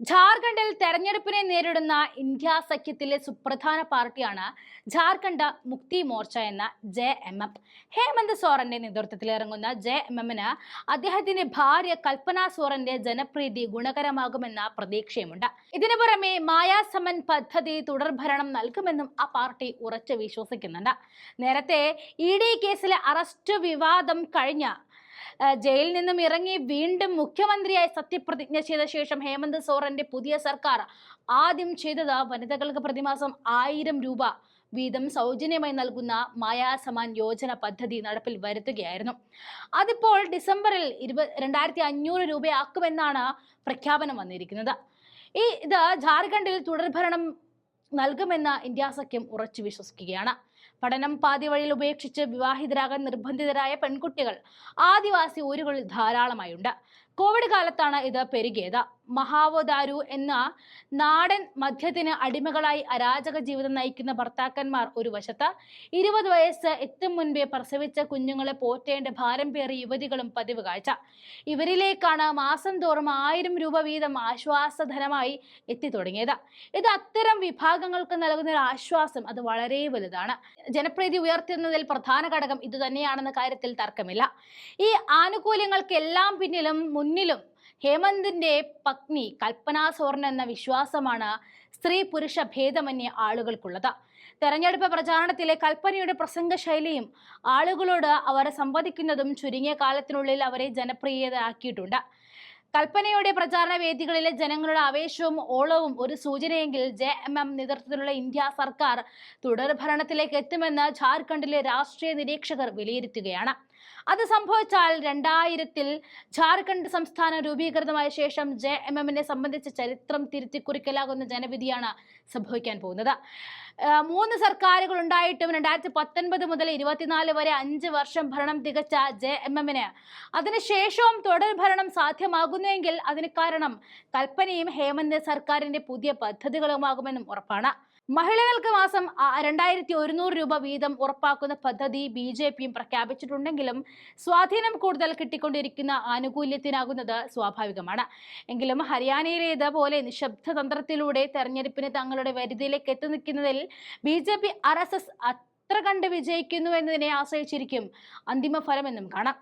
ജാർഖണ്ഡിൽ തെരഞ്ഞെടുപ്പിനെ നേരിടുന്ന ഇന്ത്യ സഖ്യത്തിലെ സുപ്രധാന പാർട്ടിയാണ് ജാർഖണ്ഡ് മുക്തി മോർച്ച എന്ന ജെ എം എം. ഹേമന്ത് സോറന്റെ നേതൃത്വത്തിൽ ഇറങ്ങുന്ന ജെ എം എമ്മിന് അദ്ദേഹത്തിന്റെ ഭാര്യ കൽപ്പന സോറന്റെ ജനപ്രീതി ഗുണകരമാകുമെന്ന പ്രതീക്ഷയുമുണ്ട്. ഇതിനു പുറമെ മായാസമൻ പദ്ധതി തുടർഭരണം നൽകുമെന്നും ആ പാർട്ടി ഉറച്ചു വിശ്വസിക്കുന്നുണ്ട്. നേരത്തെ ഇ ഡി കേസിലെ അറസ്റ്റ് വിവാദം കഴിഞ്ഞ ജയിലിൽ നിന്നും ഇറങ്ങി വീണ്ടും മുഖ്യമന്ത്രിയായി സത്യപ്രതിജ്ഞ ചെയ്ത ശേഷം ഹേമന്ത് സോറന്റെ പുതിയ സർക്കാർ ആദ്യം ചെയ്തത് വനിതകൾക്ക് പ്രതിമാസം ആയിരം രൂപ വീതം സൗജന്യമായി നൽകുന്ന മായാസമാൻ യോജന പദ്ധതി നടപ്പിൽ വരുത്തുകയായിരുന്നു. അതിപ്പോൾ ഡിസംബറിൽ ഇരുപ രണ്ടായിരത്തി അഞ്ഞൂറ് രൂപയാക്കുമെന്നാണ് പ്രഖ്യാപനം വന്നിരിക്കുന്നത്. ഈ ഇത് ജാർഖണ്ഡിൽ തുടർഭരണം നൽകുമെന്ന് ഇന്ത്യ സഖ്യം ഉറച്ചു വിശ്വസിക്കുകയാണ്. പഠനം പാതിവഴിയിൽ ഉപേക്ഷിച്ച് വിവാഹിതരാകാൻ നിർബന്ധിതരായ പെൺകുട്ടികൾ ആദിവാസി ഊരുകളിൽ ധാരാളമായുണ്ട്. കോവിഡ് കാലത്താണ് ഇത് പെരുകിയത്. മഹാവോദാരു എന്ന നാടൻ മദ്യത്തിന് അടിമകളായി അരാജക ജീവിതം നയിക്കുന്ന ഭർത്താക്കന്മാർ ഒരു വശത്ത് ഇരുപത് വയസ്സ് എത്തും മുൻപേ പ്രസവിച്ച കുഞ്ഞുങ്ങളെ പോറ്റേണ്ട ഭാരം പേറി യുവതികളും പതിവ് കാഴ്ച. ഇവരിലേക്കാണ് മാസം തോറും ആയിരം രൂപ വീതം ആശ്വാസധനമായി എത്തിത്തുടങ്ങിയത് ഇത് അത്തരം വിഭാഗങ്ങൾക്ക് നൽകുന്ന ഒരു ആശ്വാസം അത് വളരെ വലുതാണ്. ജനപ്രീതി ഉയർത്തുന്നതിൽ പ്രധാന ഘടകം ഇതുതന്നെയാണെന്ന കാര്യത്തിൽ തർക്കമില്ല. ഈ ആനുകൂല്യങ്ങൾക്കെല്ലാം പിന്നിലും മുന്നിലും ഹേമന്തിന്റെ പത്നി കൽപ്പന സോറൻ എന്ന വിശ്വാസമാണ് സ്ത്രീ പുരുഷ ഭേദമന്യേ ആളുകൾക്കുള്ളത്. തെരഞ്ഞെടുപ്പ് പ്രചാരണത്തിലെ കൽപ്പനയുടെ പ്രസംഗ ശൈലിയും ആളുകളോട് അവരെ സംവദിക്കുന്നതും ചുരുങ്ങിയ കാലത്തിനുള്ളിൽ അവരെ ജനപ്രിയതയാക്കിയിട്ടുണ്ട് കൽപ്പനയുടെ പ്രചാരണ വേദികളിലെ ജനങ്ങളുടെ ആവേശവും ഓളവും ഒരു സൂചനയെങ്കിൽ ജെ എം എം നേതൃത്വത്തിലുള്ള ഇന്ത്യ സർക്കാർ തുടർ ഭരണത്തിലേക്ക് എത്തുമെന്ന് ജാർഖണ്ഡിലെ രാഷ്ട്രീയ നിരീക്ഷകർ വിലയിരുത്തുകയാണ്. അത് സംഭവിച്ചാൽ രണ്ടായിരത്തിൽ ജാർഖണ്ഡ് സംസ്ഥാനം രൂപീകൃതമായ ശേഷം ജെ എം എമ്മിനെ സംബന്ധിച്ച് ചരിത്രം തിരുത്തിക്കുറിക്കലാകുന്ന ജനവിധിയാണ് സംഭവിക്കാൻ പോകുന്നത്. മൂന്ന് സർക്കാരുകൾ ഉണ്ടായിട്ടും രണ്ടായിരത്തി പത്തൊൻപത് മുതൽ ഇരുപത്തിനാല് വരെ അഞ്ച് വർഷം ഭരണം തികച്ച ജെ എം എമ്മിന് അതിനുശേഷവും തുടർ ഭരണം സാധ്യമാകുന്നുവെങ്കിൽ അതിന് കാരണം കൽപ്പനയും ഹേമന്ത് സർക്കാരിന്റെ പുതിയ പദ്ധതികളുമാകുമെന്നും ഉറപ്പാണ്. മഹിളകൾക്ക് മാസം രണ്ടായിരത്തി ഒരുന്നൂറ് രൂപ വീതം ഉറപ്പാക്കുന്ന പദ്ധതി ബി ജെ പിയും പ്രഖ്യാപിച്ചിട്ടുണ്ടെങ്കിലും സ്വാധീനം കൂടുതൽ കിട്ടിക്കൊണ്ടിരിക്കുന്ന ആനുകൂല്യത്തിനാകുന്നത് സ്വാഭാവികമാണ്. എങ്കിലും ഹരിയാനയിലേതുപോലെ നിശബ്ദ തന്ത്രത്തിലൂടെ തെരഞ്ഞെടുപ്പിന് തങ്ങളുടെ വരുതിയിലേക്ക് എത്തി നിൽക്കുന്നതിൽ B J P R S S അത്ര കണ്ട് വിജയിക്കുന്നു എന്നതിനെ ആശ്രയിച്ചിരിക്കും അന്തിമ ഫലമെന്നും കാണാം.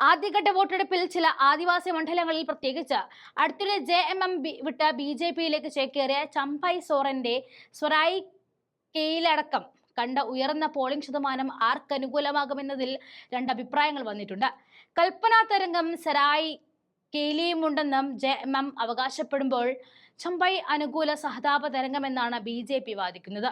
ആദ്യഘട്ട വോട്ടെടുപ്പിൽ ചില ആദിവാസി മണ്ഡലങ്ങളിൽ പ്രത്യേകിച്ച് അടുത്തിടെ ജെ എം എം വിട്ട ബി ജെ പിയിലേക്ക് ചേക്കേറിയ ചമ്പൈ സോറന്റെ സ്വരായി കെയിലടക്കം കണ്ട ഉയർന്ന പോളിംഗ് ശതമാനം ആർക്കനുകൂലമാകുമെന്നതിൽ രണ്ട് അഭിപ്രായങ്ങൾ വന്നിട്ടുണ്ട്. കൽപ്പന തരംഗം സരായി കെയിലിയുമുണ്ടെന്നും ജെ എം എം അവകാശപ്പെടുമ്പോൾ ചമ്പൈ അനുകൂല സഹതാപ തരംഗമെന്നാണ് ബി ജെ പി വാദിക്കുന്നത്.